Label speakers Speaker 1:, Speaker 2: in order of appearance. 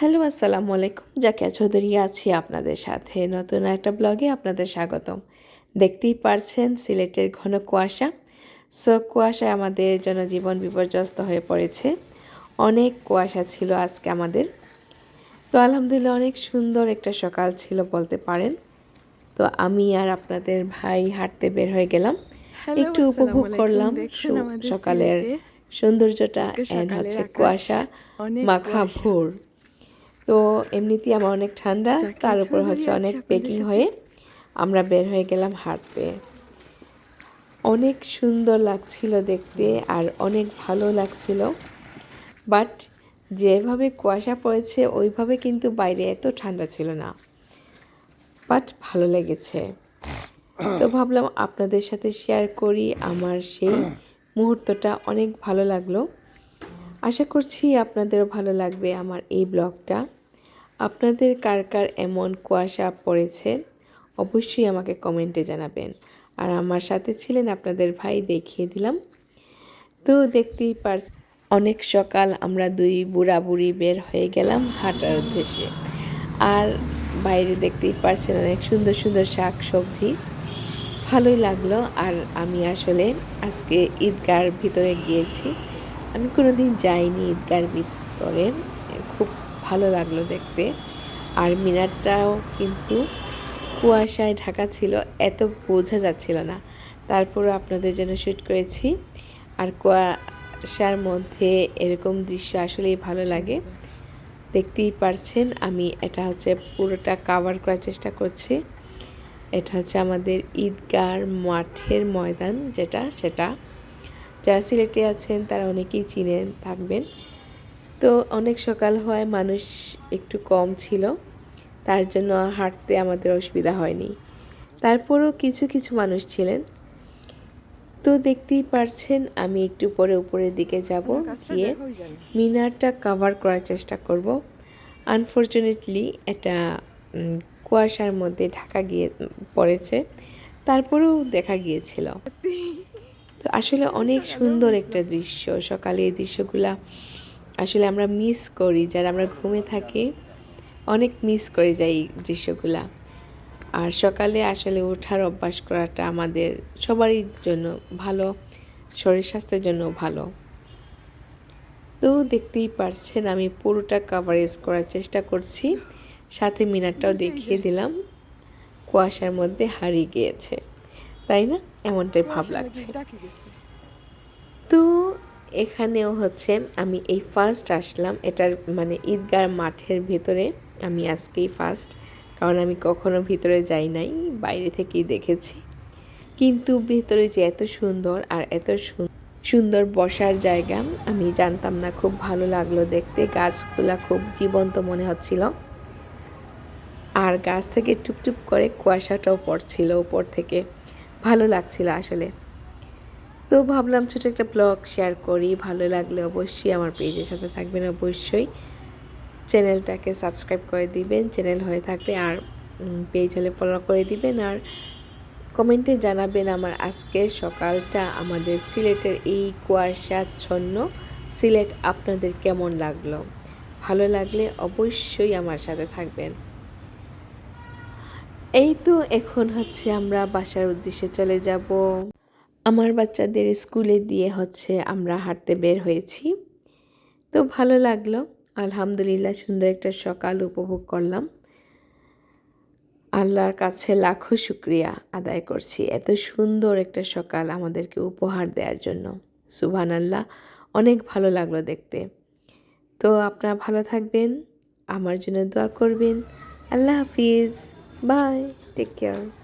Speaker 1: Hello আসসালামু আলাইকুম। জাকিয়া চৌধুরী আছি আপনাদের সাথে। নতুন একটা ব্লগে আপনাদের স্বাগতম। দেখতেই পারছেন সিলেটের ঘন কুয়াশা। সো কুয়াশায় আমাদের জনজীবন বিপর্যস্ত হয়ে পড়েছে। অনেক কুয়াশা ছিল আজকে আমাদের। তো আলহামদুলিল্লাহ অনেক সুন্দর একটা সকাল ছিল বলতে পারেন। তো আমি আর আপনাদের ভাই হাঁটতে বের হয়ে গেলাম। একটু উপভোগ করলাম। সকালের সৌন্দর্যটা হচ্ছে কুয়াশা মাখা ভোর তো এমনিতেই আমার অনেক ঠান্ডা তার উপর হচ্ছে অনেক পেকিং হয়ে আমরা বের হয়ে গেলাম হাঁটতে। অনেক সুন্দর লাগছিল দেখতে আর অনেক ভালো লাগছিল। বাট যেভাবে কুয়াশা পড়েছে ওইভাবে কিন্তু বাইরে এত ঠান্ডা ছিল না। বাট ভালো লেগেছে। তো ভাবলাম আপনাদের সাথে শেয়ার করি আমার সেই মুহূর্তটা। অনেক ভালো লাগল। আশা করছি আপনাদেরও ভালো লাগবে আমার এই ব্লগটা। আপনাদের কার কার এমন কুয়াশা পড়েছে? অবশ্যই আমাকে কমেন্টে জানাবেন। আর আমার সাথে ছিলেন আপনাদের ভাই, দেখিয়ে দিলাম। তো দেখতেই পার, অনেক সকাল আমরা দুই বুড়া বুড়ি বের হয়ে গেলাম হাঁটার উদ্দেশ্যে। আর বাইরে দেখতেই পারছেন অনেক সুন্দর সুন্দর শাক সবজি। ভালোই লাগল। আর আমি আসলে আজকে ঈদগার ভিতরে গিয়েছি। আমি কোনোদিন যাইনি ঈদগার ভিতরে। ভালো লাগল দেখতে। আর মিনারটাও কিন্তু কুয়াশায় ঢাকা ছিল, এত বোঝা যাচ্ছিল না। তারপরও আপনাদের জন্য শ্যুট করেছি। আর কুয়াশার মধ্যে এরকম দৃশ্য আসলেই ভালো লাগে। দেখতেই পারছেন, আমি এটা হচ্ছে পুরোটা কাভার করার চেষ্টা করছি। এটা হচ্ছে আমাদের ঈদগার মাঠের ময়দান, যেটা সেটা। যারা সিলেটে আছেন তারা অনেকেই চিনে থাকবেন। তো অনেক সকাল হয় মানুষ একটু কম ছিল। তার জন্য হাঁটতে আমাদের অসুবিধা হয়নি। তারপরও কিছু কিছু মানুষ ছিলেন। তো দেখতেই পারছেন আমি একটু পরে উপরের দিকে যাব গিয়ে মিনারটা কভার করার চেষ্টা করব। আনফর্চুনেটলি এটা কুয়াশার মধ্যে ঢাকা গিয়ে পড়েছে। তারপরেও দেখা গিয়েছিল। তো আসলে অনেক সুন্দর একটা দৃশ্য। সকালে এই দৃশ্যগুলা আসলে আমরা মিস করি যারা আমরা ঘুমে থাকি অনেক মিস করে যাই এই দৃশ্যগুলা। আর সকালে আসলে ওঠার অভ্যাস করাটা আমাদের সবারই জন্য ভালো শরীর স্বাস্থ্যের জন্য ভালো। তো দেখতেই পারছেন আমি পুরোটা কাভারেজ করার চেষ্টা করছি। সাথে মিনারটাও দেখিয়ে দিলাম কুয়াশার মধ্যে হারিয়ে গিয়েছে। তাই না? এমনটাই ভাব লাগছে। তো এখানেও হচ্ছে আমি এই ফার্স্ট আসলাম। এটার মানে ঈদগার মাঠের ভিতরে আমি আজকেই ফার্স্ট কারণ আমি কখনো ভিতরে যাই নাই, বাইরে থেকেই দেখেছি। কিন্তু ভিতরে যে এত সুন্দর আর এত সুন- সুন্দর বসার জায়গা, আমি জানতাম না, খুব ভালো লাগল দেখতে, গাছগুলা খুব জীবন্ত মনে হচ্ছিল। আর গাছ থেকে টুপটুপ করে কুয়াশাটাও পড়ছিল উপর থেকে। ভালো লাগছিল আসলে। তো ভাবলাম ছোটো একটা ব্লগ শেয়ার করি। ভালো লাগলে অবশ্যই আমার পেজের সাথে থাকবেন অবশ্যই। চ্যানেলটাকে সাবস্ক্রাইব করে দিবেন, চ্যানেল হয়ে থাকলে আর পেজ হলে ফলো করে দিবেন। আর কমেন্টে জানাবেন আমার আজকের সকালটা আমাদের সিলেটের এই কুয়াশাচ্ছন্ন সিলেট আপনাদের কেমন লাগল? ভালো লাগলে অবশ্যই আমার সাথে থাকবেন। এই তো এখন হচ্ছে আমরা বাসার উদ্দেশ্যে চলে যাব। আমার বাচ্চাদের স্কুলে দিয়ে হচ্ছে আমরা হাঁটতে বের হয়েছি। তো ভালো লাগল। আলহামদুলিল্লাহ সুন্দর একটা সকাল উপভোগ করলাম। আল্লাহর কাছে লাখো শুক্রিয়া আদায় করছি এত সুন্দর একটা সকাল আমাদেরকে উপহার দেওয়ার জন্য। সুবহান আল্লাহ অনেক ভালো লাগল দেখতে। তো আপনারা ভালো থাকবেন, আমার জন্য দোয়া করবেন। আল্লাহ হাফিজ, বাই টেক কেয়ার